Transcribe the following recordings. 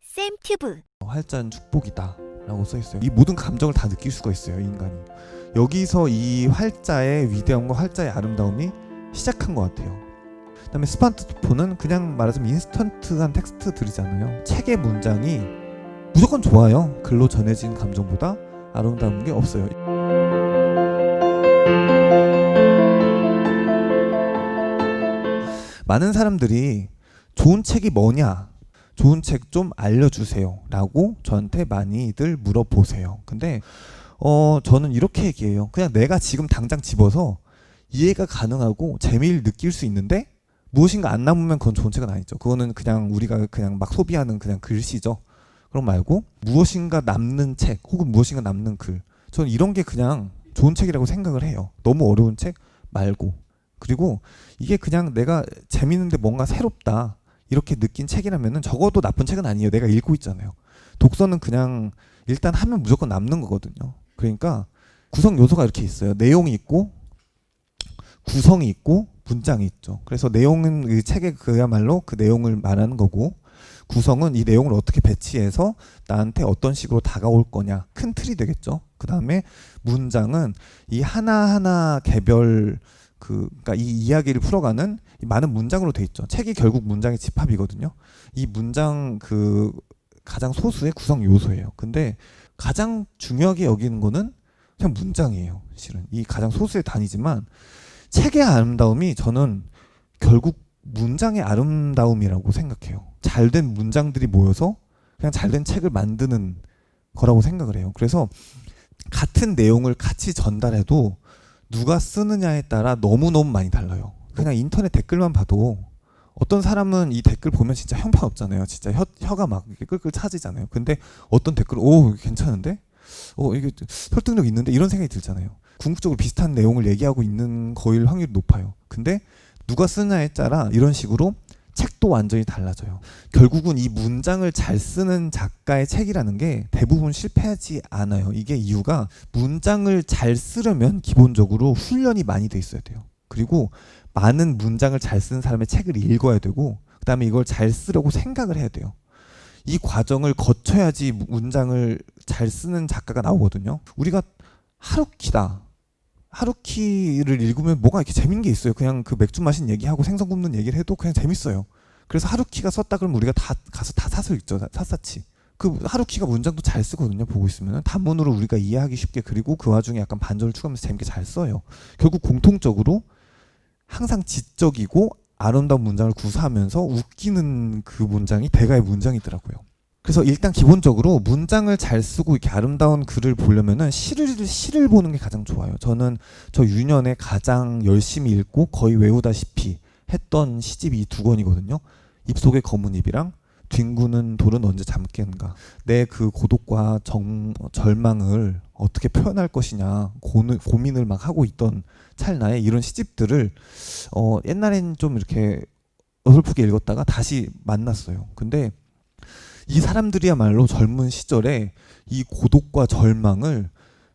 쌤튜브 활자는 축복이다 라고 써 있어요. 이 모든 감정을 다 느낄 수가 있어요, 인간이. 여기서 이 활자의 위대함과 활자의 아름다움이 시작한 것 같아요. 그 다음에 스마트폰은 그냥 말하자면 인스턴트한 텍스트들이잖아요. 책의 문장이 무조건 좋아요. 글로 전해진 감정보다 아름다운 게 없어요. 많은 사람들이 좋은 책이 뭐냐, 좋은 책 좀 알려주세요 라고 저한테 많이들 물어보세요. 근데 어 저는 이렇게 얘기해요. 그냥 내가 지금 당장 집어서 이해가 가능하고 재미를 느낄 수 있는데 무엇인가 안 남으면 그건 좋은 책은 아니죠. 그거는 그냥 우리가 그냥 막 소비하는 그냥 글씨죠. 그럼 말고 무엇인가 남는 책 혹은 무엇인가 남는 글. 저는 이런 게 그냥 좋은 책이라고 생각을 해요. 너무 어려운 책 말고. 그리고 이게 그냥 내가 재밌는데 뭔가 새롭다 이렇게 느낀 책이라면은 적어도 나쁜 책은 아니에요. 내가 읽고 있잖아요. 독서는 그냥 일단 하면 무조건 남는 거거든요. 그러니까 구성 요소가 이렇게 있어요. 내용이 있고 구성이 있고 문장이 있죠. 그래서 내용은 이 책의 그야말로 그 내용을 말하는 거고 구성은 이 내용을 어떻게 배치해서 나한테 어떤 식으로 다가올 거냐 큰 틀이 되겠죠. 그 다음에 문장은 이 하나하나 개별 그 그러니까 이 이야기를 풀어가는 이 많은 문장으로 돼 있죠. 책이 결국 문장의 집합이거든요. 이 문장 그 가장 소수의 구성 요소예요. 근데 가장 중요하게 여기는 거는 그냥 문장이에요. 실은 이 가장 소수의 단위지만 책의 아름다움이 저는 결국 문장의 아름다움이라고 생각해요. 잘 된 문장들이 모여서 그냥 잘 된 책을 만드는 거라고 생각을 해요. 그래서 같은 내용을 같이 전달해도 누가 쓰느냐에 따라 너무너무 많이 달라요. 그냥 인터넷 댓글만 봐도 어떤 사람은 이 댓글 보면 진짜 형편없잖아요. 진짜 혀, 혀가 막 끌끌 차지잖아요. 근데 어떤 댓글은 오 괜찮은데? 어 이게 설득력 있는데 이런 생각이 들잖아요. 궁극적으로 비슷한 내용을 얘기하고 있는 거일 확률이 높아요. 근데 누가 쓰냐에 따라 이런 식으로 책도 완전히 달라져요. 결국은 이 문장을 잘 쓰는 작가의 책이라는 게 대부분 실패하지 않아요. 이게 이유가 문장을 잘 쓰려면 기본적으로 훈련이 많이 돼 있어야 돼요. 그리고 많은 문장을 잘 쓰는 사람의 책을 읽어야 되고 그다음에 이걸 잘 쓰려고 생각을 해야 돼요. 이 과정을 거쳐야지 문장을 잘 쓰는 작가가 나오거든요. 우리가 하루키다. 하루키를 읽으면 뭐가 이렇게 재밌는 게 있어요. 그냥 그 맥주 마신 얘기하고 생선 굽는 얘기를 해도 그냥 재밌어요. 그래서 하루키가 썼다 그러면 우리가 다 가서 다 사서 읽죠. 샅샅이. 그 하루키가 문장도 잘 쓰거든요. 보고 있으면 단문으로 우리가 이해하기 쉽게 그리고 그 와중에 약간 반전을 추가하면서 재밌게 잘 써요. 결국 공통적으로 항상 지적이고 아름다운 문장을 구사하면서 웃기는 그 문장이 대가의 문장이더라고요. 그래서 일단 기본적으로 문장을 잘 쓰고 이렇게 아름다운 글을 보려면은 시를 시를 보는 게 가장 좋아요. 저는 저 유년에 가장 열심히 읽고 거의 외우다시피 했던 시집이 이두 권이거든요. 입속의 검은 잎이랑 뒹구는 돌은 언제 잠겠는가. 내 그 고독과 정, 절망을 어떻게 표현할 것이냐 고는, 고민을 막 하고 있던 찰나에 이런 시집들을 어, 옛날엔 좀 이렇게 어설프게 읽었다가 다시 만났어요. 근데 이 사람들이야말로 젊은 시절에 이 고독과 절망을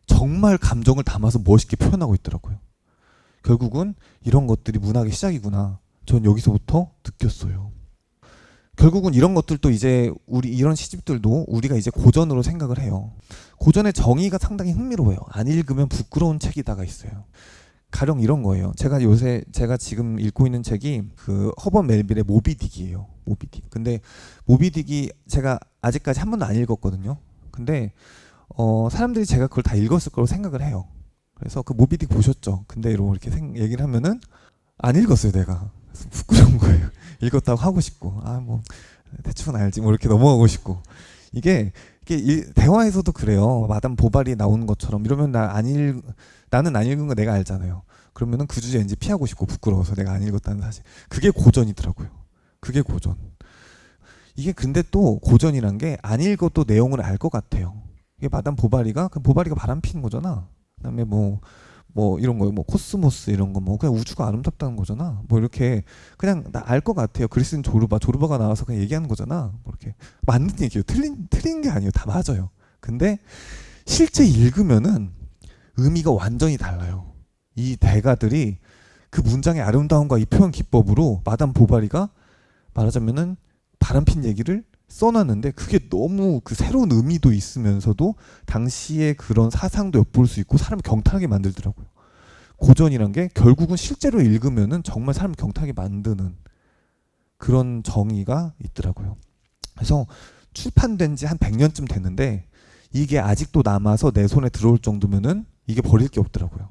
정말 감정을 담아서 멋있게 표현하고 있더라고요. 결국은 이런 것들이 문학의 시작이구나. 전 여기서부터 느꼈어요. 결국은 이런 것들도 이제 우리 이런 시집들도 우리가 이제 고전으로 생각을 해요. 고전의 정의가 상당히 흥미로워요. 안 읽으면 부끄러운 책이 다가 있어요. 가령 이런 거예요. 제가 요새 제가 지금 읽고 있는 책이 그 허버 멜빌의 모비딕이에요. 모비딕. 근데 모비딕이 제가 아직까지 한 번도 안 읽었거든요. 근데 어 사람들이 제가 그걸 다 읽었을 거라고 생각을 해요. 그래서 그 모비딕 보셨죠? 근데 이렇게 생, 얘기를 하면은 안 읽었어요, 내가. 부끄러운 거예요. 읽었다고 하고 싶고 아 뭐 대충은 알지 뭐 이렇게 넘어가고 싶고 이게 이게 일, 대화에서도 그래요. 마담 보발이 나오는 것처럼 이러면 나 안 읽 나는 안 읽은 거 내가 알잖아요. 그러면은 그 주제 왠지 피하고 싶고 부끄러워서 내가 안 읽었다는 사실. 그게 고전이더라고요. 그게 고전. 이게 근데 또 고전이란 게 안 읽어도 내용을 알 것 같아요. 이게 마담 보바리가 그 보바리가 바람 피는 거잖아. 그다음에 뭐 뭐 이런 거, 뭐 코스모스 이런 거, 뭐 그냥 우주가 아름답다는 거잖아. 뭐 이렇게 그냥 나 알 것 같아요. 그리스는 조르바, 조르바가 나와서 그냥 얘기하는 거잖아. 뭐 이렇게 맞는 얘기예요. 틀린 틀린 게 아니에요. 다 맞아요. 근데 실제 읽으면은 의미가 완전히 달라요. 이 대가들이 그 문장의 아름다움과 이 표현 기법으로 마담 보바리가 말하자면은 바람핀 얘기를 써놨는데 그게 너무 그 새로운 의미도 있으면서도 당시의 그런 사상도 엿볼 수 있고 사람 경탄하게 만들더라고요. 고전이란 게 결국은 실제로 읽으면은 정말 사람 경탄하게 만드는 그런 정의가 있더라고요. 그래서 출판된 지 한 100년쯤 됐는데 이게 아직도 남아서 내 손에 들어올 정도면은 이게 버릴 게 없더라고요.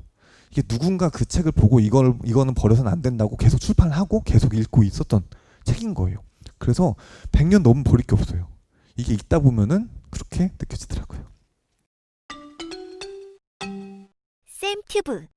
이게 누군가 그 책을 보고 이걸 이거는 버려서는 안 된다고 계속 출판하고 계속 읽고 있었던 책인 거예요. 그래서 100년 넘으면 버릴 게 없어요. 이게 읽다 보면은 그렇게 느껴지더라고요. 쌤 튜브